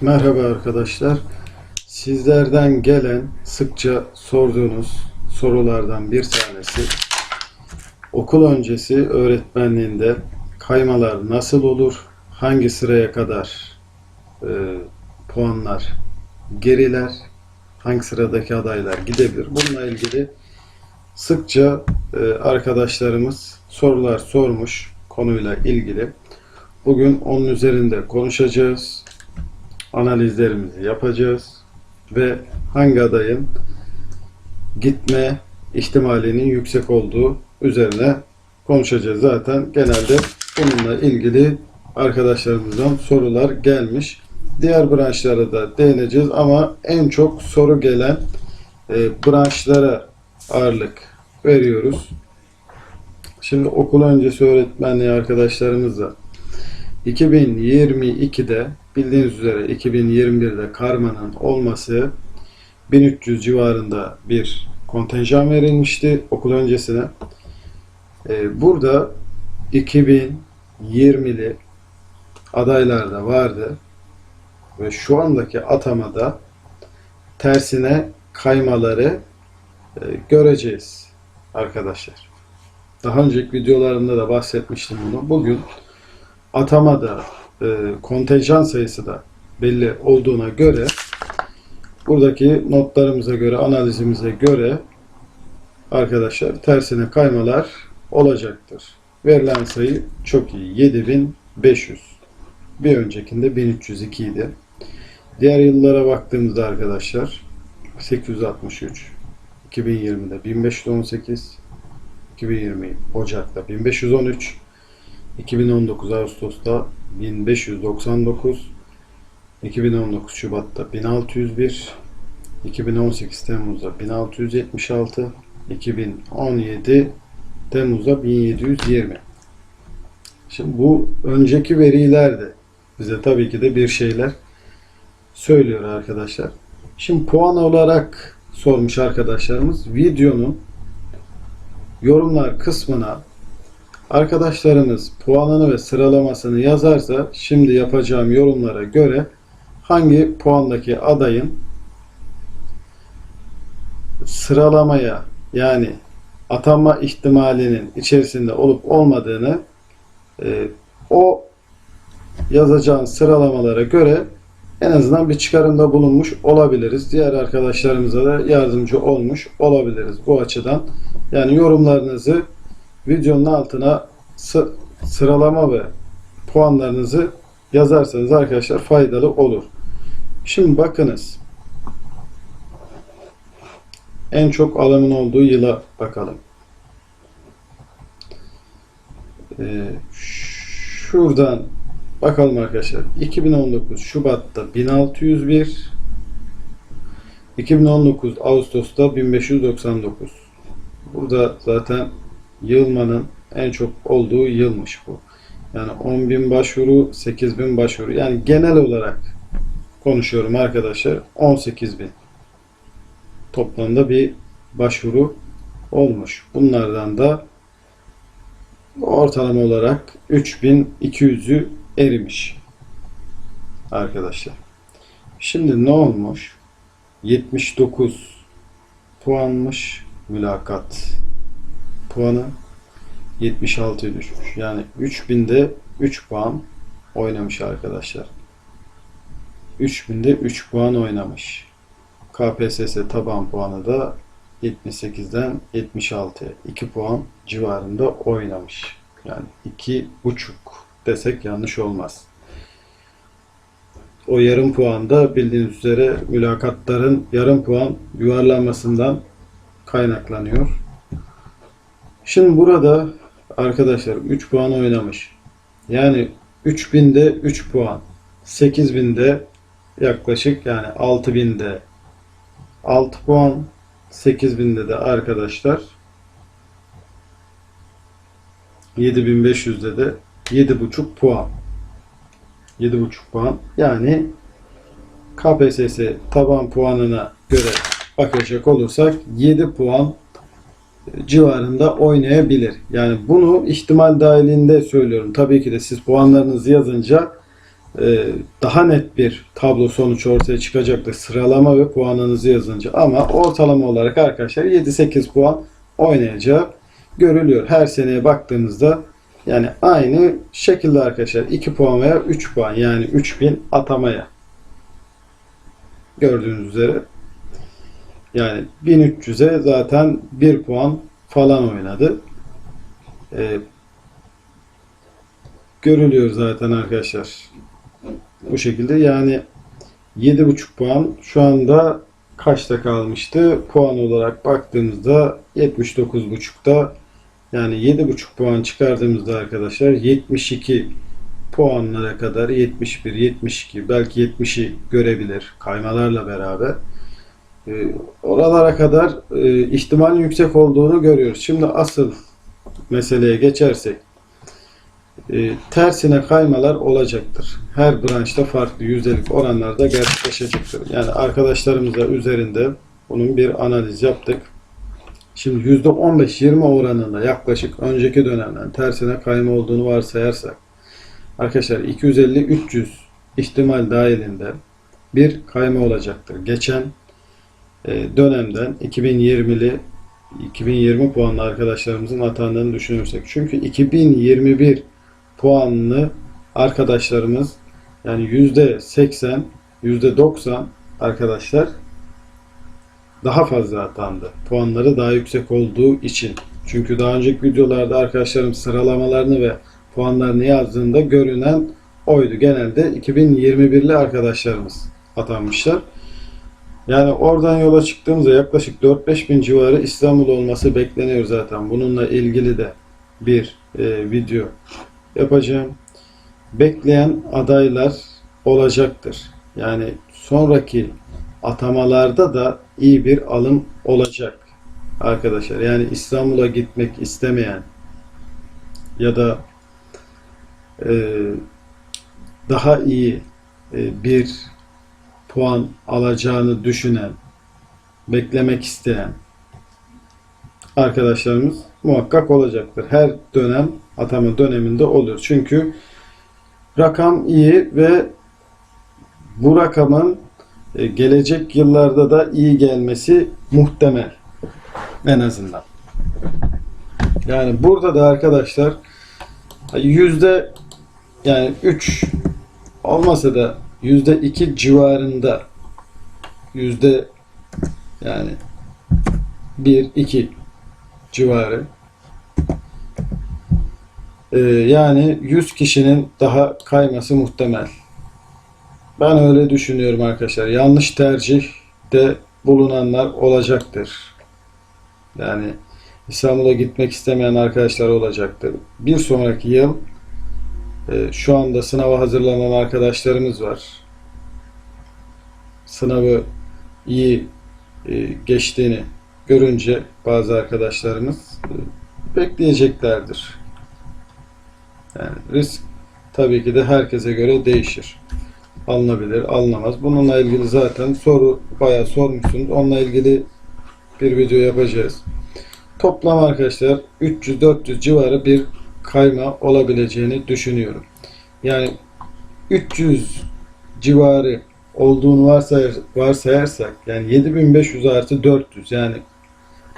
Merhaba arkadaşlar. Sizlerden gelen sıkça sorduğunuz sorulardan bir tanesi okul öncesi öğretmenliğinde kaymalar nasıl olur? Hangi sıraya kadar e, puanlar geriler? Hangi sıradaki adaylar gidebilir? Bununla ilgili sıkça e, arkadaşlarımız sorular sormuş konuyla ilgili. Bugün onun üzerinde konuşacağız analizlerimizi yapacağız ve hangi adayın gitme ihtimalinin yüksek olduğu üzerine konuşacağız. Zaten genelde bununla ilgili arkadaşlarımızdan sorular gelmiş. Diğer branşlara da değineceğiz ama en çok soru gelen e, branşlara ağırlık veriyoruz. Şimdi okul öncesi öğretmenliği arkadaşlarımızla 2022'de bildiğiniz üzere 2021'de karmanın olması 1300 civarında bir kontenjan verilmişti okul öncesine. Ee, burada 2020'li adaylar da vardı ve şu andaki atamada tersine kaymaları e, göreceğiz arkadaşlar. Daha önceki videolarımda da bahsetmiştim bunu. Bugün atamada e, kontenjan sayısı da belli olduğuna göre buradaki notlarımıza göre, analizimize göre arkadaşlar tersine kaymalar olacaktır. Verilen sayı çok iyi. 7500. Bir öncekinde 1302 idi. Diğer yıllara baktığımızda arkadaşlar 863 2020'de 1518 2020 Ocak'ta 1513 2019 Ağustos'ta 1599 2019 Şubat'ta 1601 2018 Temmuz'da 1676 2017 Temmuz'da 1720 Şimdi bu önceki veriler de bize tabii ki de bir şeyler söylüyor arkadaşlar. Şimdi puan olarak sormuş arkadaşlarımız videonun yorumlar kısmına Arkadaşlarımız puanını ve sıralamasını yazarsa şimdi yapacağım yorumlara göre hangi puandaki adayın sıralamaya yani atanma ihtimalinin içerisinde olup olmadığını e, o yazacağın sıralamalara göre en azından bir çıkarımda bulunmuş olabiliriz. Diğer arkadaşlarımıza da yardımcı olmuş olabiliriz bu açıdan. Yani yorumlarınızı videonun altına sı- sıralama ve puanlarınızı yazarsanız arkadaşlar faydalı olur. Şimdi bakınız. En çok alımın olduğu yıla bakalım. Ee, şuradan bakalım arkadaşlar. 2019 Şubat'ta 1601 2019 Ağustos'ta 1599 Burada zaten yılmanın en çok olduğu yılmış bu. Yani 10.000 başvuru, 8.000 başvuru. Yani genel olarak konuşuyorum arkadaşlar. 18.000 toplamda bir başvuru olmuş. Bunlardan da ortalama olarak 3200'ü erimiş arkadaşlar. Şimdi ne olmuş? 79 puanmış mülakat puanı 76'ya düşmüş. Yani 3000'de 3 puan oynamış arkadaşlar. 3000'de 3 puan oynamış. KPSS taban puanı da 78'den 76'ya 2 puan civarında oynamış. Yani 2,5 desek yanlış olmaz. O yarım puan da bildiğiniz üzere mülakatların yarım puan yuvarlanmasından kaynaklanıyor. Şimdi burada arkadaşlar 3 puan oynamış. Yani 3000'de 3 puan. 8000'de yaklaşık yani 6000'de 6 puan. 8000'de de arkadaşlar 7500'de de 7,5 puan. 7,5 puan. Yani KPSS taban puanına göre bakacak olursak 7 puan civarında oynayabilir. Yani bunu ihtimal dahilinde söylüyorum. Tabii ki de siz puanlarınızı yazınca e, daha net bir tablo sonuç ortaya çıkacaktır. Sıralama ve puanınızı yazınca. Ama ortalama olarak arkadaşlar 7-8 puan oynayacağı görülüyor. Her seneye baktığımızda yani aynı şekilde arkadaşlar 2 puan veya 3 puan yani 3000 atamaya gördüğünüz üzere yani 1300'e zaten 1 puan falan oynadı. Ee, görülüyor zaten arkadaşlar. Bu şekilde yani 7,5 puan şu anda kaçta kalmıştı? Puan olarak baktığımızda 79,5'ta yani 7,5 puan çıkardığımızda arkadaşlar 72 puanlara kadar 71, 72 belki 70'i görebilir kaymalarla beraber. Ee, oralara kadar e, ihtimalin yüksek olduğunu görüyoruz. Şimdi asıl meseleye geçersek e, tersine kaymalar olacaktır. Her branşta farklı yüzdelik oranlarda gerçekleşecektir. Yani arkadaşlarımızla üzerinde bunun bir analiz yaptık. Şimdi %15-20 oranında yaklaşık önceki dönemden tersine kayma olduğunu varsayarsak arkadaşlar 250-300 ihtimal dahilinde bir kayma olacaktır. Geçen dönemden 2020'li 2020 puanlı arkadaşlarımızın atandığını düşünürsek. Çünkü 2021 puanlı arkadaşlarımız yani yüzde 80, yüzde 90 arkadaşlar daha fazla atandı. Puanları daha yüksek olduğu için. Çünkü daha önceki videolarda arkadaşlarım sıralamalarını ve puanlarını yazdığında görünen oydu. Genelde 2021'li arkadaşlarımız atanmışlar. Yani oradan yola çıktığımızda yaklaşık 4-5 bin civarı İstanbul olması bekleniyor zaten. Bununla ilgili de bir e, video yapacağım. Bekleyen adaylar olacaktır. Yani sonraki atamalarda da iyi bir alım olacak arkadaşlar. Yani İstanbul'a gitmek istemeyen ya da e, daha iyi e, bir puan alacağını düşünen, beklemek isteyen arkadaşlarımız muhakkak olacaktır. Her dönem atama döneminde olur. Çünkü rakam iyi ve bu rakamın e, gelecek yıllarda da iyi gelmesi muhtemel. En azından. Yani burada da arkadaşlar yüzde yani 3 olmasa da yüzde 2 civarında yüzde yani 1 2 civarı Ee, yani 100 kişinin daha kayması muhtemel. Ben öyle düşünüyorum arkadaşlar. Yanlış tercihte bulunanlar olacaktır. Yani İstanbul'a gitmek istemeyen arkadaşlar olacaktır. Bir sonraki yıl şu anda sınava hazırlanan arkadaşlarımız var. Sınavı iyi e, geçtiğini görünce bazı arkadaşlarımız e, bekleyeceklerdir. Yani risk tabii ki de herkese göre değişir. Alınabilir, alınamaz. Bununla ilgili zaten soru bayağı sormuşsunuz. Onunla ilgili bir video yapacağız. Toplam arkadaşlar 300-400 civarı bir kayma olabileceğini düşünüyorum. Yani 300 civarı olduğunu varsayar, varsayarsak yani 7500 artı 400 yani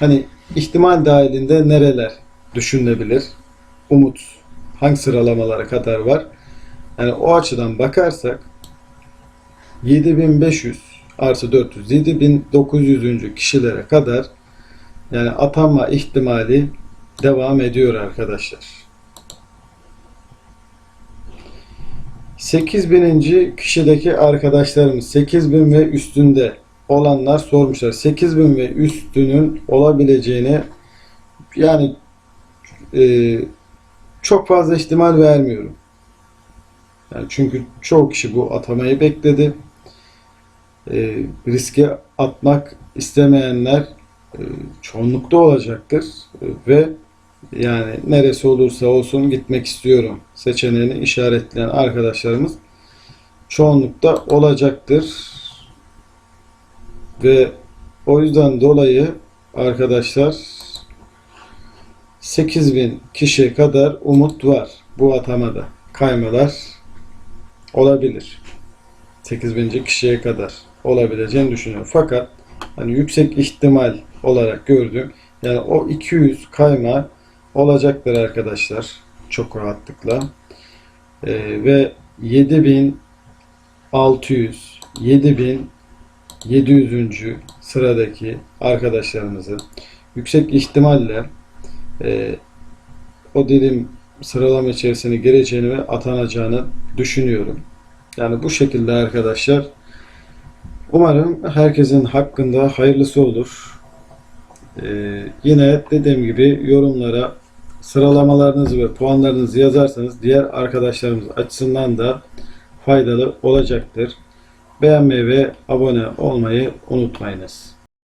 hani ihtimal dahilinde nereler düşünülebilir? Umut hangi sıralamalara kadar var? Yani o açıdan bakarsak 7500 artı 400 7900. kişilere kadar yani atanma ihtimali devam ediyor arkadaşlar. 8000. kişideki arkadaşlarımız 8000 ve üstünde olanlar sormuşlar. 8000 ve üstünün olabileceğini yani e, çok fazla ihtimal vermiyorum. Yani çünkü çoğu kişi bu atamayı bekledi. E, riske atmak istemeyenler e, çoğunlukta olacaktır E, ve yani neresi olursa olsun gitmek istiyorum seçeneğini işaretleyen arkadaşlarımız çoğunlukta olacaktır. Ve o yüzden dolayı arkadaşlar 8000 kişiye kadar umut var bu atamada. Kaymalar olabilir. 8000. kişiye kadar olabileceğini düşünüyorum. Fakat hani yüksek ihtimal olarak gördüm. Yani o 200 kayma olacaktır arkadaşlar. Çok rahatlıkla. Ee, ve 7600 7700. sıradaki arkadaşlarımızı yüksek ihtimalle e, o dilim sıralama içerisine gireceğini ve atanacağını düşünüyorum. Yani bu şekilde arkadaşlar. Umarım herkesin hakkında hayırlısı olur. Ee, yine dediğim gibi yorumlara sıralamalarınızı ve puanlarınızı yazarsanız diğer arkadaşlarımız açısından da faydalı olacaktır. Beğenmeyi ve abone olmayı unutmayınız.